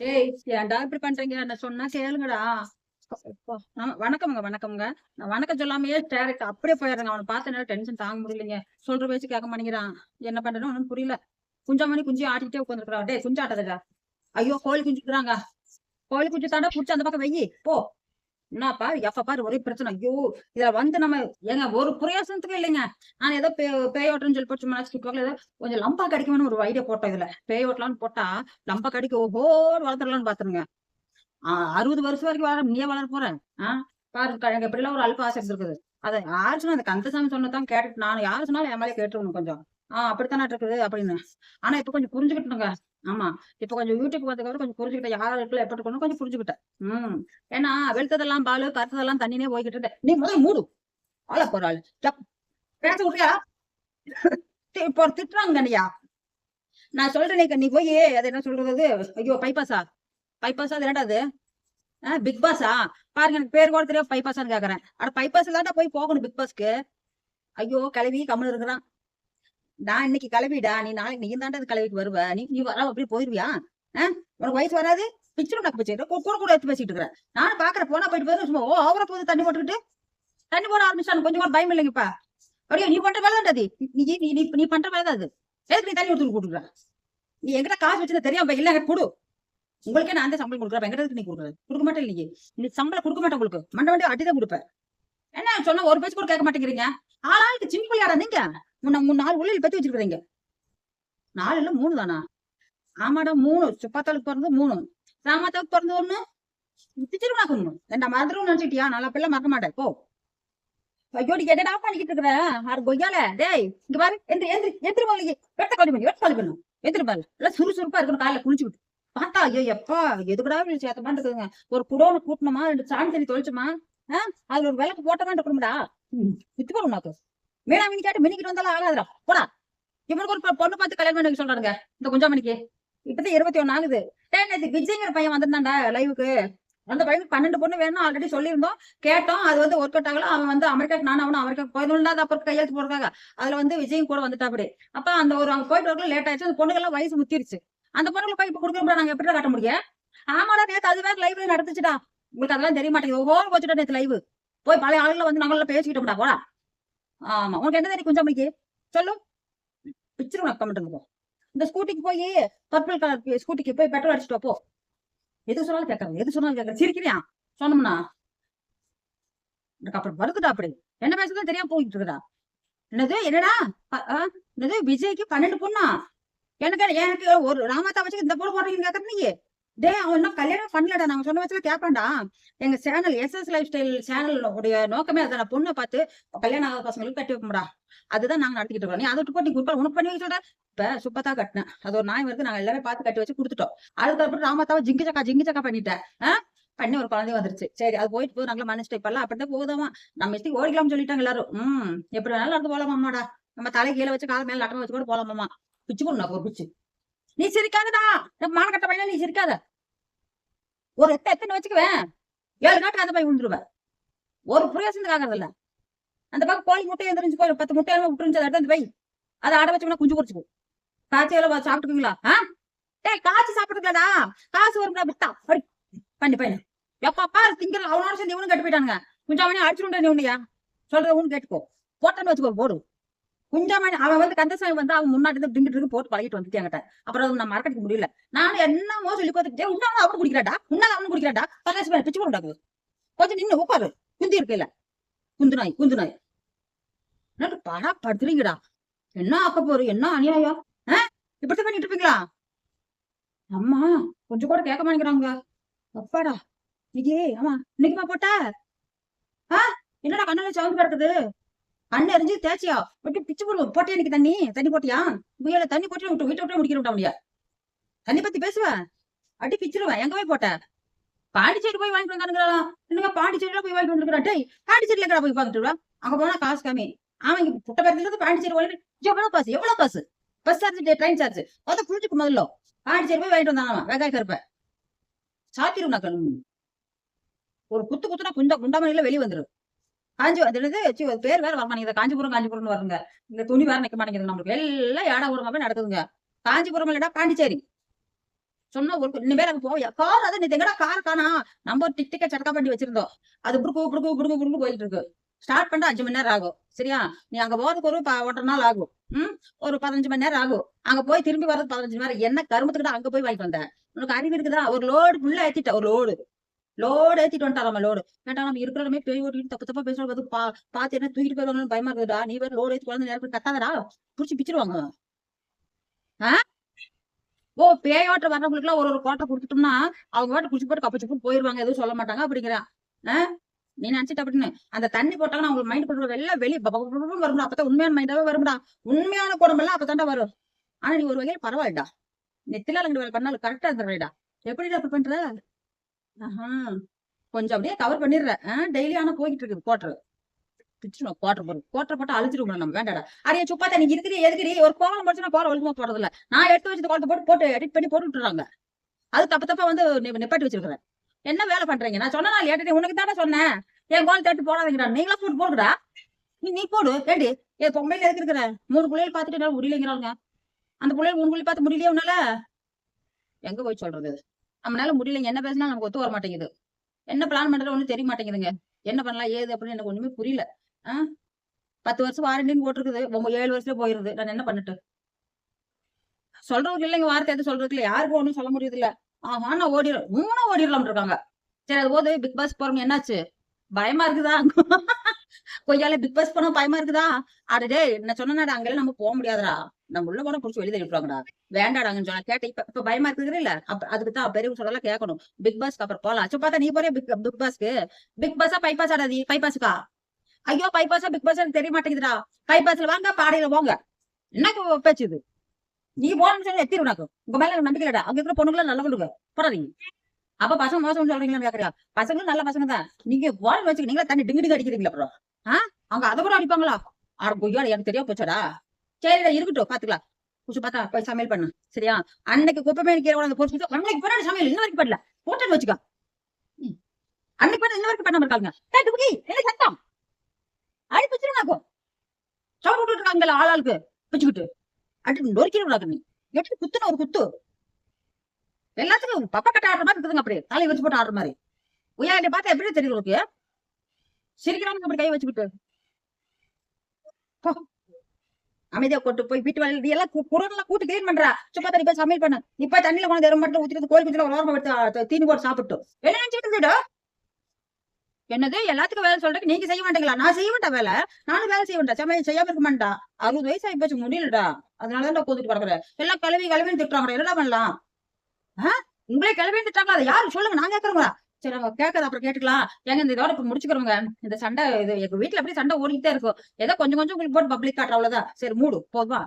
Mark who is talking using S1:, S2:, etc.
S1: ஏய் ஏன்டா இப்படி பண்றீங்க? நான் சொன்னா கேளுங்கடா. வணக்கம்ங்க வணக்கம்ங்க. நான் வணக்கம் சொல்லாமயே டேரக்ட் அப்படியே போயிடுறேங்க. அவனை பார்த்த டென்ஷன் தாங்க முடியலைங்க. சொல்ற பேச்சு கேட்க மாட்டேங்கிறான். என்ன பண்றேன்னு ஒன்றும் புரியல. குஞ்சாமணி குஞ்சு ஆட்டிக்கிட்டே உட்காந்துருக்கான் டேய் குஞ்சு ஆட்டாதடா. ஐயோ கோழி குஞ்சுக்குறாங்க கோழி குஞ்சு தாண்டா புடிச்சு அந்த பக்கம் வெயி போ. என்னப்பா எப்ப பாரு ஒரே பிரச்சனை. ஐயோ இதுல வந்து நம்ம ஏங்க ஒரு பிரயோசனத்துக்கு இல்லைங்க. நான் ஏதோ பே பேயோட்டம்னு சொல்லி போட்டு சும்மா ஏதோ கொஞ்சம் லம்பா கிடைக்கும்னு ஒரு ஐடியா போட்டோம் இதுல. பேயோட்டலாம்னு போட்டா லம்பா கடிக்க ஓஹோ வளர்த்துடலாம்னு பாத்துருங்க. ஆஹ் அறுபது வருஷம் வரைக்கும் வர நீயே வளர போற. ஆஹ் பாரு எனக்கு எல்லாம் ஒரு அல்ப ஆசை இருக்குது அதை யாரு சொன்னா அந்த கந்தசாமி சொன்னதான் கேட்டுட்டு நான் யார் சொன்னாலும் என் மேலே கேட்டுருக்கணும் கொஞ்சம். ஆஹ் அப்படித்தானே இருக்குது அப்படின்னு. ஆனா இப்ப கொஞ்சம் புரிஞ்சுக்கிட்டுங்க. ஆமா. இப்ப கொஞ்சம் யூடியூப் வந்ததுக்கு கொஞ்சம் புரிஞ்சுக்கிட்டேன் யாரா இருக்குல்ல எப்படி இருக்கணும் கொஞ்சம் புரிஞ்சுக்கிட்டேன். உம் ஏன்னா வெளுத்ததெல்லாம் பாலு கருத்ததெல்லாம் தண்ணினே போய்கிட்டு இருந்தேன். நீ முதல் மூடு. ஆள போறாள் பேச விட்டியா இப்போ திட்டுறாங்கண்ணியா நான் சொல்றேன் நீ நீ போய் அது என்ன சொல்றது ஐயோ பைபாஸா பைபாஸா அது என்னடா அது? பிக் பாஸா பாருங்க எனக்கு பேர் கூட தெரியாது பைபாஸான்னு கேக்குறேன். ஆனா பைபாஸ் தான்டா போய் போகணும் பிக் பாஸ்க்கு ஐயோ கிளவி கம்மல் இருக்கிறான். நான் இன்னைக்கு கிளவிடா நீ நாளைக்கு நீ தாண்டது கிளவிக்கு வருவ? நீ நீ வர அப்படி போயிருவியா? உனக்கு வயசு வராது? பிச்சரும் நக்கு போச்சு கூட கூட எடுத்து பேசிட்டு இருக்கிறேன் நானும் பாக்குற போனா போயிட்டு போயிரு சும்மா ஓ அவரை போது தண்ணி போட்டுக்கிட்டு. தண்ணி போட ஆரம்பிச்சானு கொஞ்சம் கூட பயம் இல்லைங்கப்பா. அப்படியே நீ பண்ற வேலை தான்டா நீ நீ நீ நீ பண்ற வேலை தான் அது. எதுக்கு நீ தண்ணி எடுத்து கொடுக்குற நீ எங்கிட்ட காசு வச்சிருந்தா தெரியாம இல்ல எனக்கு கொடு. உங்களுக்கே நான் தான் சம்பளம் கொடுக்குறேன். எங்கிட்ட நீ கொடுக்குறது? கொடுக்க மாட்டேன் நீங்க நீ சம்பளம் கொடுக்க மாட்டேன் உங்களுக்கு. மண்ட வண்டி அட்டி தான் கொடுப்பேன். என்ன சொன்னா ஒரு பேச்சு கூட கேட்க மாட்டேங்கிறீங்க? ஆளாளுக்கு சின்ன யாரா நீங்க. முன்ன மூணு நாலு உள்ளில் பத்தி வச்சிருக்கிறீங்க. நாலு இல்ல மூணு தானா? ஆமாடா மூணு. சுப்பாத்தாளுக்கு பிறந்து மூணு. ராமாத்தாவுக்கு பிறந்து ஒண்ணு. திருவிழாக்கு ஒண்ணு. ரெண்டா மறந்துடும் நினைச்சிட்டியா? நல்லா பிள்ளை மறக்க மாட்டேன். போ. ஐயோடி கேட்டா என்னடா பண்ணிக்கிட்டு இருக்கிற? ஆறு கொய்யால? டேய் இங்க பாரு. எந்திரி எந்திரி. எந்திரி போலி வெட்ட காலி பண்ணி வெட்ட காலி பண்ணும் எந்திரி பாரு. எல்லாம் சுறுசுறுப்பா இருக்கணும். காலையில விட்டு. பார்த்தா ஐயோ எப்பா எதுக்குடா இப்படி சேத்தமா இருக்குதுங்க? ஒரு குடோன்னு கூட்டணுமா ரெண்டு சாணி தண்ணி தொலைச்சுமா ஆஹ் அதுல ஒரு விளக்கு போட்டதான் இருக்கணும்டா வித்து பாரு உனக்கு மீனா கேட்டு மினிக்கிட்டு வந்தாலும் ஆகாதுடா. போடா. இவனுக்கு ஒரு பொண்ணு பார்த்து கல்யாணம் பண்ணி சொல்றாங்க இந்த குஞ்சாமணிக்கு இப்பதான் இருபத்தி ஒண்ணு ஆகுது. டே நேத்து விஜய்ங்கிற பையன் வந்திருந்தாண்டா லைவுக்கு அந்த பையனுக்கு பன்னெண்டு பொண்ணு வேணும் ஆல்ரெடி சொல்லியிருந்தோம். கேட்டோம். அது வந்து ஒர்க் அவுட் ஆகல. அவன் வந்து அமெரிக்காக்கு நானும் அவனும் அமெரிக்காக்கு போயிருந்தா அது அப்புறம் கையெழுத்து போடுறாங்க அதுல வந்து விஜயும் கூட வந்துட்டா அப்படி அப்ப அந்த ஒரு அங்க போயிட்டு வரல லேட் ஆயிடுச்சு. அந்த பொண்ணுக்கெல்லாம் வயசு முத்திருச்சு. அந்த பொண்ணுங்களுக்கு போய் இப்ப கொடுக்குறோம்டா நாங்க எப்படி காட்ட முடியும்? ஆமாடா நேத்து அது வேற லைவ்ல நடந்துச்சுடா. உங்களுக்கு அதெல்லாம் தெரிய மாட்டேங்குது. ஒவ்வொரு வச்சுட்டா நேத்து லைவ் போய் பழைய ஆளுகளை வந்து நாங்கள பேசிக்கிட்டோம்டா. போடா. ஆமா. உனக்கு என்ன தெரியும் கொஞ்சம் மணிக்கு சொல்லு. பிச்சிரு உனக்கு கமெண்ட் போ. இந்த ஸ்கூட்டிக்கு போய் பர்பிள் கலர் ஸ்கூட்டிக்கு போய் பெட்ரோல் அடிச்சுட்டு போ. எது சொன்னாலும் கேட்கறது எது சொன்னாலும் கேட்கறது சிரிக்கிறியா? சொன்னோம்னா? எனக்கு அப்புறம் வருதுடா அப்படி. என்ன பேசுறது தெரியாம போயிட்டு இருக்குதா என்னது? என்னடா? என்னது? விஜய்க்கு பன்னெண்டு பொண்ணா? எனக்கு எனக்கு ஒரு ராமதா வச்சு இந்த பொண்ணு போடுறீங்கன்னு கேட்கறது நீங்க டே அவன் இன்னும் கல்யாணம் பண்ணலடா. நாங்க சொன்ன வச்சுல கேட்பான்டா எங்க channel SS life style channel உடைய நோக்கமே அதான். பொண்ணை பார்த்து கல்யாணம் ஆகாத பசங்களுக்கு கட்டி வைப்போம்டா. அதுதான் நாங்க நடத்திக்கிட்டு இருக்கோம். நீ அதை விட்டு போட்டு நீ உனக்கு பண்ணி வைக்க சொல்ற இப்ப சுப்பத்தா கட்டினேன். அது ஒரு நாய் வந்து நாங்க எல்லாமே பார்த்து கட்டி வச்சு கொடுத்துட்டோம். அதுக்கப்புறம் ராமத்தாவை ஜிங்கி சக்கா ஜிங்கி சக்கா பண்ணிட்டேன். பண்ணி ஒரு குழந்தை வந்துருச்சு. சரி அது போயிட்டு போய் நாங்களும் மனசு இப்பெல்லாம் அப்படிதான் போகுதாமா. நம்ம இஷ்டத்துக்கு ஓடிக்கலாம்னு சொல்லிட்டாங்க எல்லாரும். உம் எப்படி வேணாலும் நடந்து போலாமாடா நம்ம தலை கீழே வச்சு கால மேல நடந்து வச்சு கூட போலாமாமா பிச்சு போடணும் ஒரு பிச்சு. நீ சிரிக்காதடா. நம்ம மானக்கட்ட பையன் நீ சிரிக்காத. ஒரு எத்த எத்தனை வச்சுக்குவேன் ஏழு நாட்டுக்கு அந்த பையன் விழுந்துருவேன் ஒரு பிரயோசனத்துக்கு ஆகிறது இல்ல. அந்த பக்கம் கோழி முட்டையை எந்திரிச்சு போய் பத்து முட்டையெல்லாம் விட்டுருந்துச்சு அதை எடுத்து அந்த பை அதை அடை வச்சோம்னா குஞ்சு குறைச்சிக்கும் காய்ச்சி எல்லாம் சாப்பிட்டுக்குங்களா ஆ? டேய் காய்ச்சி சாப்பிட்டுக்கலடா. காசு வரும்டா விட்டா. படி. பண்ணி பையன் எப்பா பாரு திங்கிற அவனோட சேர்ந்து இவனும் கட்டு போயிட்டானுங்க. கொஞ்சம் அவனே அடிச்சுட்டு நீ உன்னையா. சொல்ற உன்னு கேட்டுக்கோ. போட்டோன்னு வச்சுக்கோ போடு. குஞ்சாமணி அவன் வந்து கந்தசாமி வந்து அவன் முன்னாடி இருந்து டிங்கிட்டு இருக்கு போட்டு பழகிட்டு வந்துட்டு என்கிட்ட. அப்புறம் நான் மறக்கடிக்க முடியல. நானும் என்னமோ சொல்லி பார்த்துக்கிட்டே உன்னால அவனு குடிக்கிறாடா உன்னால அவனு குடிக்கிறாடா பரவாயில்ல பேர் பிச்சு போடாது கொஞ்சம் நின்று உட்காரு. குந்தி இருக்கையில. குந்து நாய் குந்து நாய். என்ன படா படுத்துறீங்கடா. என்ன ஆக்க போரு என்ன அநியாயம்? ஆஹ் இப்படி பண்ணிட்டு இருப்பீங்களா? அம்மா கொஞ்சம் கூட கேட்க மாட்டேங்கிறாங்க. அப்பாடா இன்னைக்கு ஆமா இன்னைக்குமா போட்ட? ஆ? என்னடா கண்ணால சவுந்து கிடக்குது? அண்ணன் எரிஞ்சு தேய்ச்சியா? விட்டு பிச்சு போடுவோம் போட்டியா இன்னைக்கு தண்ணி. தண்ணி போட்டியா? முயல தண்ணி போட்டு விட்டு வீட்டை விட்டு முடிக்கிற விட்டா முடியா? தண்ணி பத்தி பேசுவேன் அடி பிச்சிருவேன் எங்க போய் போட்ட? பாண்டிச்சேரி போய் வாங்கிட்டு வந்தானுங்களா என்னங்க பாண்டிச்சேரியில போய் வாங்கிட்டு வந்துருக்கா டேய் பாண்டிச்சேரியில எங்கடா போய் பாத்துட்டு அங்க போனா காசு கம்மி. அவன் இங்க புட்ட பேரத்துல இருந்து பாண்டிச்சேரி போய் எவ்வளவு காசு எவ்வளவு காசு? பஸ் சார்ஜ் ட்ரெயின் சார்ஜ் அதை புரிஞ்சுக்கு முதல்ல. பாண்டிச்சேரி போய் வாங்கிட்டு வந்தான் வெங்காய கருப்ப. சாத்திரும் நான் ஒரு குத்து குத்துனா குண்டா குண்டாமணியில வெளியே வந்துரும். காஞ்சி அது என்னது? பேர் வேற வரமாட்டேங்குது. காஞ்சிபுரம் காஞ்சிபுரம்னு வருங்க இந்த துணி வேற நிக்க மாட்டேங்குது நம்மளுக்கு. எல்லாம் ஏடா ஊரமா போய் நடக்குதுங்க. காஞ்சிபுரம் இல்லடா பாண்டிச்சேரி. சொன்னா ஒரு இனிமேல் அங்க போவியா கார் அதை நீ எங்கடா கார் காணா? நம்ம ஒரு டிக் டிக்க சட்டக்கா பண்ணி வச்சிருந்தோம். அது புடுக்கு புடுக்கு புடுக்கு புடுக்கு போயிட்டு இருக்கு. ஸ்டார்ட் பண்ண அஞ்சு மணி நேரம் ஆகும். சரியா? நீ அங்க போறதுக்கு ஒரு ஒன்றரை நாள் ஆகும். ம்? ஒரு பதினஞ்சு மணி நேரம் ஆகும். அங்க போய் திரும்பி வர்றது பதினஞ்சு மணி நேரம். என்ன கருமத்துக்கிட்ட அங்க போய் வாங்கிட்டு வந்த? உனக்கு அறிவு இருக்குதா? ஒரு லோடு ஃபுல்லா ஏத்திட்ட ஒரு லோடு லோடு ஏத்திட்டு வந்துட்டாராம லோடு. ஏன்டா நம்ம இருக்கிறமே பேய் ஓட்டிட்டு தப்பு தப்பா பேசுறது பார்த்து பா பாத்து என்ன தூக்கிட்டு போயிடுவாங்கன்னு பயமா இருக்குதுடா. நீ வேற லோடு ஏத்தி குழந்தை நேரம் கத்தாதடா. புடிச்சு பிச்சிருவாங்க ஆ? ஓ பேயோட்ட வர்றவங்களுக்கு ஒரு ஒரு கோட்டை கொடுத்துட்டோம்னா அவங்க வாட்டு குடிச்சு போட்டு கப்பச்சு போட்டு போயிருவாங்க. எதுவும் சொல்ல மாட்டாங்க அப்படிங்கிறான் ஆஹ் நீ நினைச்சிட்ட அப்படின்னு. அந்த தண்ணி போட்டாங்கன்னா அவங்களுக்கு மைண்ட் கொண்டு எல்லாம் வெளியே வரும்டா. அப்பதான் உண்மையான மைண்டாவே வரும்டா. உண்மையான குடம்பெல்லாம் அப்பதான்டா வரும். ஆனா நீ ஒரு வகையில பரவாயில்லடா. நெத்தில ரெண்டு வேலை பண்ணாலும் கரெக்டா இருந்துடா எப்படிடா அப்படி பண்ற? கொஞ்சம் அப்படியே கவர் பண்ணிடுறேன். டெய்லி ஆனா போய்கிட்டு இருக்கு கோட்டர் பிச்சுடும் கோட்டர் போடும் கோட்டர் போட்டு அழிச்சிருவோம் நம்ம வேண்டாடா. அடைய சுப்பா நீங்க இருக்கிறீ எதுக்குறீ ஒரு கோலம் முடிச்சுனா கோலம் ஒழுங்கமா போடுறது இல்ல நான் எடுத்து வச்சது கோலத்தை போட்டு போட்டு எடிட் பண்ணி போட்டு விட்டுறாங்க. அது தப்பு தப்பா வந்து நிப்பாட்டி வச்சிருக்கிறேன். என்ன வேலை பண்றீங்க? நான் சொன்னா ஏட்டே உனக்கு தானே சொன்னேன். என் கோலம் தட்டு போடாதீங்கடா. நீங்களா போட்டு போடுறா நீ நீ போடு. ஏடி என் பொம்பளையில எதுக்கு இருக்கிற? மூணு பிள்ளைகள் பார்த்துட்டு என்னால முடியலைங்கிறாங்க அந்த பிள்ளைகள் மூணு பிள்ளை பார்த்து முடியலையே உன்னால? எங்க போய் சொல்றது நம்மளால முடியல என்ன பேசினா நமக்கு ஒத்து வர மாட்டேங்குது. என்ன பிளான் பண்றது ஒண்ணும் தெரிய மாட்டேங்குதுங்க. என்ன பண்ணலாம் ஏது அப்படின்னு எனக்கு ஒண்ணுமே புரியல. ஆஹ் பத்து வருஷம் வாரண்டின்னு போட்டிருக்குது. ஏழு வருஷத்துல போயிருது. நான் என்ன பண்ணிட்டு? சொல்றவங்க இல்லைங்க வார்த்தை எதுவும் சொல்றதுக்கு இல்ல. யாருக்கும் ஒண்ணும் சொல்ல முடியுது இல்ல ஆஹா நான் ஓடிடுறேன் மூணா ஓடிடலாம் இருக்காங்க. சரி அது போது பிக் பாஸ் போறவங்க என்னாச்சு? பயமா இருக்குதா? கொய்யால பிக் பாஸ் போனா பயமா இருக்குதா? அடடே என்ன சொன்னா அங்கெல்லாம் நம்ம போக முடியாதுடா. நம்ம உள்ள கூட புடிச்சு வெளியே தள்ளிடுவாங்கடா வேண்டாடாங்கன்னு சொன்னா கேட்டேன் இப்ப இப்ப பயமா இருக்குது இல்ல அப்ப அதுக்கு தான் பெரிய சொல்லலாம் கேட்கணும். பிக் பாஸ்க்கு அப்புறம் போலாம். சோ பார்த்தா நீ போறியா பிக் பிக் பாஸ்க்கு பிக் பாஸா பைபாஸ் ஆடாதி பைபாஸுக்கா ஐயோ பைபாஸா பிக் பாஸ் தெரிய மாட்டேங்குதுடா. பைபாஸ்ல வாங்க பாடையில போங்க. என்ன பேச்சு இது? நீ போனன்னு சொல்லி எத்திரு உனக்கு? உங்க மேல நம்பிக்கை இல்லடா. அங்க இருக்கிற பொண்ணுங்கள நல்லவங்க போடாதீங்க. அப்ப பசங்க மோசம் சொல்றீங்களான்னு கேக்குறியா? பசங்களும் நல்ல பசங்க தான். நீங்க போன வச்சுக்க நீங்களா தண்ணி டிங்கு டிங்கு அடிக்கிறீங்களா அப்புறம்? ஆஹ் அவங்க அதை கூட அடிப்பாங்களா? ஆட பொய்யா எனக்கு தெரிய போச்சாடா. சரிடா இருக்கட்டும் பாத்துக்கலாம். குச்சு பார்த்தா போய் சமையல் பண்ணு. சரியா? அன்னைக்கு குப்பை கீரை விட அந்த போச்சு அன்னைக்கு பின்னாடி சமையல் இன்ன வரைக்கும் பண்ணல. போட்டு வச்சுக்கோ. அன்னைக்கு பண்ண இன்ன வரைக்கும் பண்ணாம இருக்காங்க டேய், டுபுக்கி, என்ன சத்தம்? அடி பிச்சிருந்தாக்கும் சவுண்ட் விட்டு இருக்காங்கல்ல ஆளாளுக்கு பிச்சுக்கிட்டு. அடி நொறுக்கிடுறாங்க நீ. எப்படி குத்துன ஒரு குத்து. எல்லாத்துக்கும் பப்பா கட்ட ஆடுற மாதிரி இருக்குதுங்க அப்படியே. தலையை வச்சு போட்டு ஆடுற மாதிரி. உயா பார்த்தா எப்படி தெரியும் உங்களுக்கு சிரிக்கிறாங்க அப்படி கை வச்சுக்கிட்டு. அமைதியா கொட்டு போய் வீட்டு வேலை நீ எல்லாம் குரல்லாம் கூட்டு கிளீன் பண்றா. சும்மா தண்ணி போய் சமையல் பண்ண. இப்ப தண்ணியில கொண்டு வெறும் மட்டும் ஊத்திட்டு கோழி குஞ்சுல ஒரு ஓரமா எடுத்து தீனி போட்டு சாப்பிட்டு. என்ன நினைச்சிட்டு என்னது எல்லாத்துக்கும் வேலை சொல்றதுக்கு நீங்க செய்ய மாட்டீங்களா? நான் செய்ய மாட்டேன் வேலை. நானும் வேலை செய்ய மாட்டேன். சமையல் செய்யாம இருக்க மாட்டா அறுபது வயசு ஆகி போச்சு முடியலடா. அதனாலதான் நான் கூத்துட்டு கிடக்குறேன். எல்லாம் கிளவி கிளவின்னு திட்டுறாங்க என்னடா பண்ணலாம்? உங்களே கிளவின்னு திட்டாங்களா அதை யாரு? சொல்லுங்க நான் கேக்குறோங்களா சரி அவங்க கேட்கறது அப்புறம் கேட்டுக்கலாம். ஏங்க இந்த இதோட இப்ப முடிச்சுக்கிறவங்க இந்த சண்டை இது எங்க வீட்டுல அப்படியே சண்டை ஓடிக்கிட்டே இருக்கும். ஏதோ கொஞ்சம் கொஞ்சம் உங்களுக்கு போட்டு பப்ளிக் காட்டுற அவ்வளவுதான். சரி மூடு போதுமா